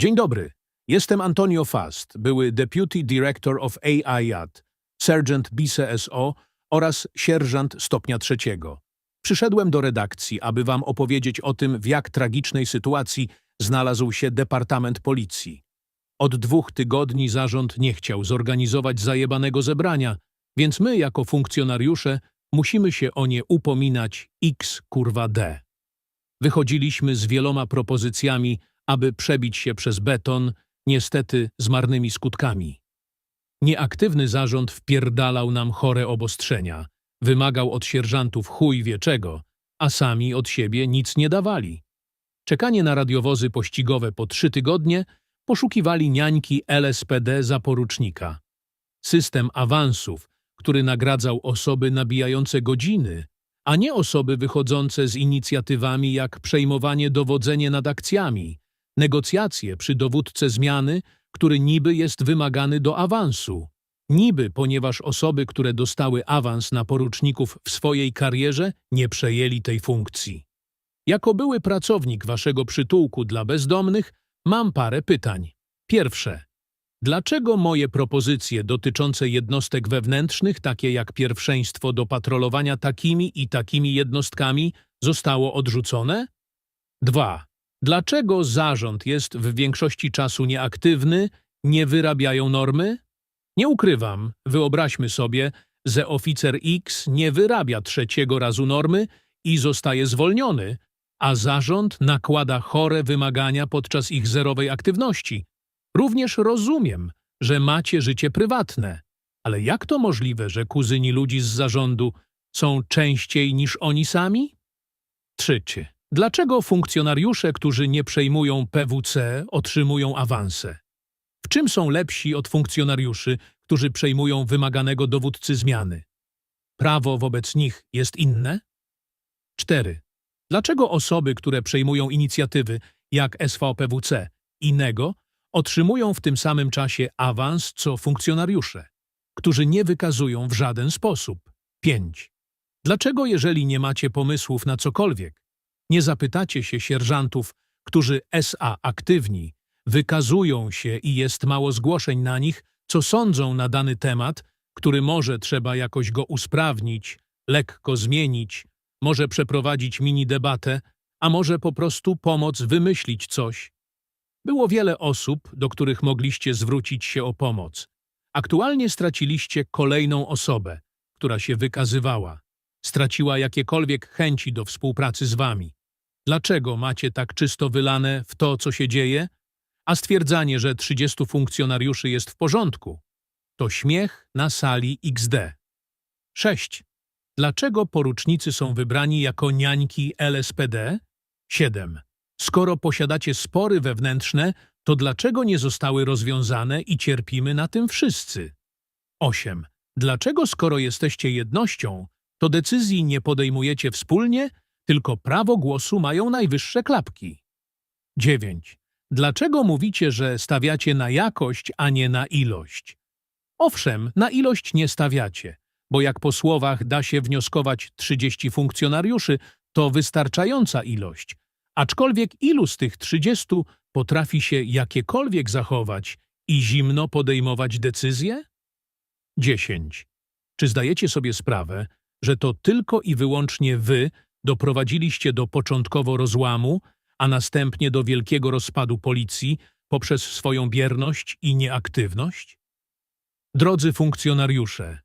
Dzień dobry. Jestem Antonio Fast, były Deputy Director of AIAT, Sergeant BCSO oraz sierżant stopnia trzeciego. Przyszedłem do redakcji, aby wam opowiedzieć o tym, w jak tragicznej sytuacji znalazł się Departament Policji. Od dwóch tygodni zarząd nie chciał zorganizować zajebanego zebrania, więc my, jako funkcjonariusze, musimy się o nie upominać x kurwa d. Wychodziliśmy z wieloma propozycjami, aby przebić się przez beton, niestety z marnymi skutkami. Nieaktywny zarząd wpierdalał nam chore obostrzenia, wymagał od sierżantów chuj wie czego, a sami od siebie nic nie dawali. Czekanie na radiowozy pościgowe po trzy tygodnie poszukiwali niańki LSPD za porucznika. System awansów, który nagradzał osoby nabijające godziny, a nie osoby wychodzące z inicjatywami jak przejmowanie dowodzenie nad akcjami, negocjacje przy dowódce zmiany, który niby jest wymagany do awansu. Niby, ponieważ osoby, które dostały awans na poruczników w swojej karierze, nie przejęli tej funkcji. Jako były pracownik waszego przytułku dla bezdomnych, mam parę pytań. Pierwsze. Dlaczego moje propozycje dotyczące jednostek wewnętrznych, takie jak pierwszeństwo do patrolowania takimi i takimi jednostkami, zostało odrzucone? 2. Dlaczego zarząd jest w większości czasu nieaktywny, nie wyrabiają normy? Nie ukrywam, wyobraźmy sobie, że oficer X nie wyrabia trzeciego razu normy i zostaje zwolniony, a zarząd nakłada chore wymagania podczas ich zerowej aktywności. Również rozumiem, że macie życie prywatne, ale jak to możliwe, że kuzyni ludzi z zarządu są częściej niż oni sami? Trzecie. Dlaczego funkcjonariusze, którzy nie przejmują PWC, otrzymują awanse? W czym są lepsi od funkcjonariuszy, którzy przejmują wymaganego dowódcy zmiany? Prawo wobec nich jest inne? 4. Dlaczego osoby, które przejmują inicjatywy, jak SVPWC i NEGO, otrzymują w tym samym czasie awans co funkcjonariusze, którzy nie wykazują w żaden sposób? 5. Dlaczego, jeżeli nie macie pomysłów na cokolwiek, nie zapytacie się sierżantów, którzy SA aktywni, wykazują się i jest mało zgłoszeń na nich, co sądzą na dany temat, który może trzeba jakoś go usprawnić, lekko zmienić, może przeprowadzić mini debatę, a może po prostu pomóc wymyślić coś. Było wiele osób, do których mogliście zwrócić się o pomoc. Aktualnie straciliście kolejną osobę, która się wykazywała. Straciła jakiekolwiek chęci do współpracy z wami. Dlaczego macie tak czysto wylane w to, co się dzieje? A stwierdzanie, że 30 funkcjonariuszy jest w porządku, to śmiech na sali XD. 6. Dlaczego porucznicy są wybrani jako niańki LSPD? 7. Skoro posiadacie spory wewnętrzne, to dlaczego nie zostały rozwiązane i cierpimy na tym wszyscy? 8. Dlaczego skoro jesteście jednością, to decyzji nie podejmujecie wspólnie, tylko prawo głosu mają najwyższe klapki? 9. Dlaczego mówicie, że stawiacie na jakość, a nie na ilość? Owszem, na ilość nie stawiacie, bo jak po słowach da się wnioskować 30 funkcjonariuszy, to wystarczająca ilość. Aczkolwiek ilu z tych 30 potrafi się jakiekolwiek zachować i zimno podejmować decyzje? 10. Czy zdajecie sobie sprawę, że to tylko i wyłącznie wy doprowadziliście do początkowo rozłamu, a następnie do wielkiego rozpadu policji poprzez swoją bierność i nieaktywność? Drodzy funkcjonariusze,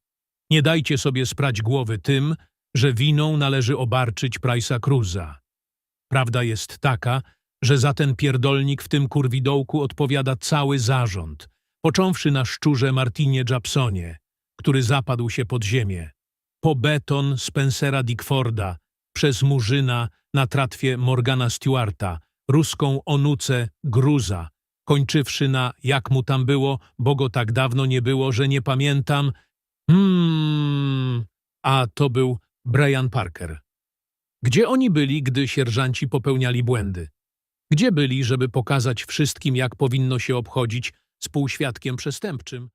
nie dajcie sobie sprać głowy tym, że winą należy obarczyć Price'a Cruza. Prawda jest taka, że za ten pierdolnik w tym kurwidołku odpowiada cały zarząd, począwszy na szczurze Martinie Japsonie, który zapadł się pod ziemię, po beton Spencera Dickforda, przez Murzyna na tratwie Morgana Stewarta, ruską onucę Gruza, kończywszy na jak mu tam było, bo go tak dawno nie było, że nie pamiętam. Hmm, a to był Brian Parker. Gdzie oni byli, gdy sierżanci popełniali błędy? Gdzie byli, żeby pokazać wszystkim, jak powinno się obchodzić z półświadkiem przestępczym?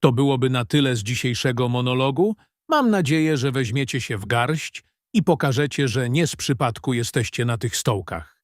To byłoby na tyle z dzisiejszego monologu. Mam nadzieję, że weźmiecie się w garść i pokażecie, że nie z przypadku jesteście na tych stołkach.